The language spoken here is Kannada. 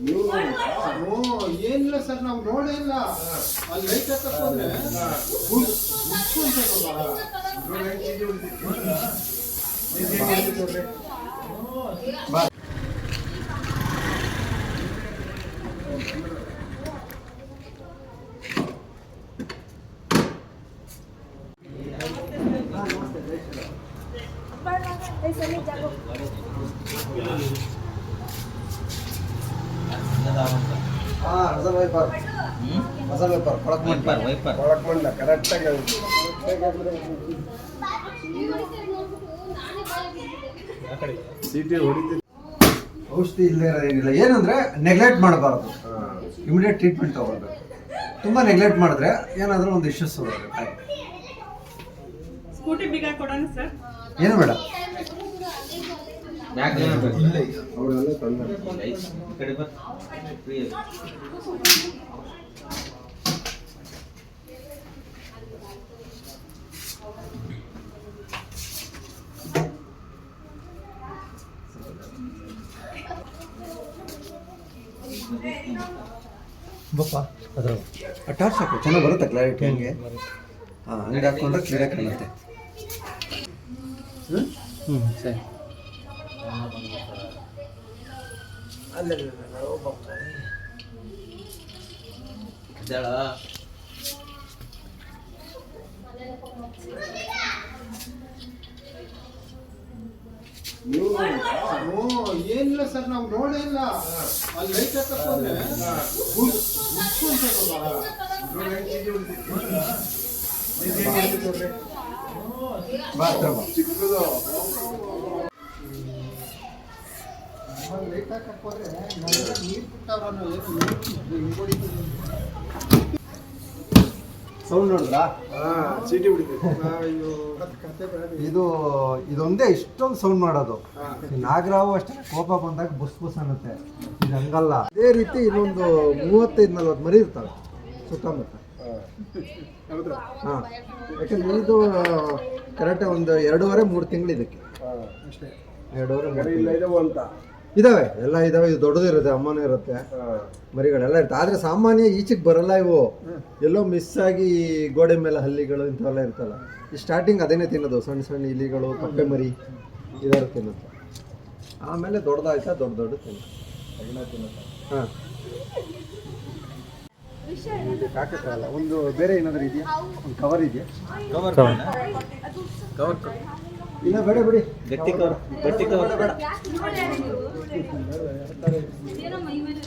ನೀವು ಓ ಏನಿಲ್ಲ ಸರ್ ನಾವು ನೋಡೇ ಇಲ್ಲ ಅಲ್ಲಿ ಲೈಟ್ ಹಾಕಕ್ ಹೋದ್ರೆ ಬುಸ್ ಬುಸ್ ಅಂತ ಬಾ ಹಾ ಹೊಸ ವೈಪರ್ ಹೊಸ ವೈಪರ್ ಕೊಳಕ್ ವೈಪರ್ ವೈಪರ್ ಒಳಕ್ ಮಾಡಲ ಕರೆಕ್ಟಾಗಿ ಸಿಟಿ ಹೊಡಿತಿದ್ದೆ ಔಷಧಿ ಇಲ್ಲದೆ ಏನಿಲ್ಲ. ಏನಂದ್ರೆ ನೆಗ್ಲೆಕ್ಟ್ ಮಾಡಬಾರ್ದು. ಇಮಿಡಿಯೇಟ್ ಟ್ರೀಟ್ಮೆಂಟ್ ತಗೋಬೇಕು ತುಂಬ ನೆಗ್ಲೆಕ್ಟ್ ಮಾಡಿದ್ರೆ ಏನಾದರೂ ಒಂದು ಇಶ್ಯೂಸ್ ಬರುತ್ತೆ ಸ್ಕೂಟಿ ಬೀಗ ಕೊಡೋಣ ಸರ್ ಏನು ಬೇಡ. ಬಪ್ಪ ಅದ್ರ ಟಾರ್ಚ್ ಹಾಕು ಚೆನ್ನಾಗಿ ಬರುತ್ತೆ ಕ್ಲಾರಿಟಿ ಹಂಗೆ. ಹಾಂ ಹಂಗೆ ಹಾಕ್ಕೊಂಡ್ರೆ ಕ್ಲಿಯರಾಗಿ ಕಾಣುತ್ತೆ. ಹ್ಞೂ ಸರಿ. ಏನಿಲ್ಲ ಸರ್ ನಾವು ನೋಡೇ ಇಲ್ಲ ಅಲ್ಲಿ ಲೈಟ್ ಹಾಕಕ್ ಹೋದ್ರೆ ಬುಸ್ ಸೌಂಡ್ ನೋಡಿದ್ರಾ ಹಾ ಚೀಟಿ ಇದು ಇದೊಂದೇ ಇಷ್ಟೊಂದು ಸೌಂಡ್ ಮಾಡೋದು. ನಾಗರಾವು ಅಷ್ಟೇ ಕೋಪ ಬಂದಾಗ ಬುಸ್ ಬುಸ್ ಅನ್ನುತ್ತೆ. ಇದು ಹಂಗಲ್ಲ. ಅದೇ ರೀತಿ ಇನ್ನೊಂದು ಮೂವತ್ತೈದು ನಲ್ವತ್ತು ಮರಿ ಇರ್ತವೆ ಸುತ್ತಮುತ್ತ. ಹಾಂ. ಯಾಕಂದ್ರೆ ಇದು ಕರೆಕ್ಟ್ ಒಂದು ಎರಡೂವರೆ ಮೂರು ತಿಂಗಳು ಇದಕ್ಕೆ ಎರಡೂವರೆ ಮೂರು ಅಂತ ಇದಾವೆ ಎಲ್ಲ ಇದಾವೆ ಇದು ದೊಡ್ಡದು ಇರುತ್ತೆ ಅಮ್ಮನೂ ಇರುತ್ತೆ. ಮರಿಗಳೆಲ್ಲ ಇರುತ್ತೆ. ಆದರೆ ಸಾಮಾನ್ಯ ಈಚೆಗೆ ಬರಲ್ಲ ಇವು. ಎಲ್ಲೋ ಮಿಸ್ ಆಗಿ ಈ ಗೋಡೆ ಮೇಲೆ ಹಲ್ಲಿಗಳು ಇಂಥವೆಲ್ಲ ಇರ್ತಲ್ಲ. ಈ ಸ್ಟಾರ್ಟಿಂಗ್ ಅದೇನೇ ತಿನ್ನೋದು ಸಣ್ಣ ಸಣ್ಣ ಇಲಿಗಳು ಕಪ್ಪೆ ಮರಿ ಇದಾರು ತಿನ್ನುತ್ತೆ. ಆಮೇಲೆ ದೊಡ್ಡದಾಯ್ತಾ ದೊಡ್ಡ ದೊಡ್ಡ ತಿನ್ನುತ್ತೆ. ಹಾಂ. ಒಂದು ಬೇರೆ ಏನಾದರೂ ಇದೆಯಾ? ಒಂದು ಕವರ್ ಇದೆಯಾ? ಕವರ್ ಕವರ್ ಇಲ್ಲ ಬೇಡ ಬಿಡಿ. ಗಟ್ಟಿ ಕವರ್ ಗಟ್ಟಿ ಕವರ್ ಬೇಡ. ಏನೋ ಮೈ ಮೇಲೆ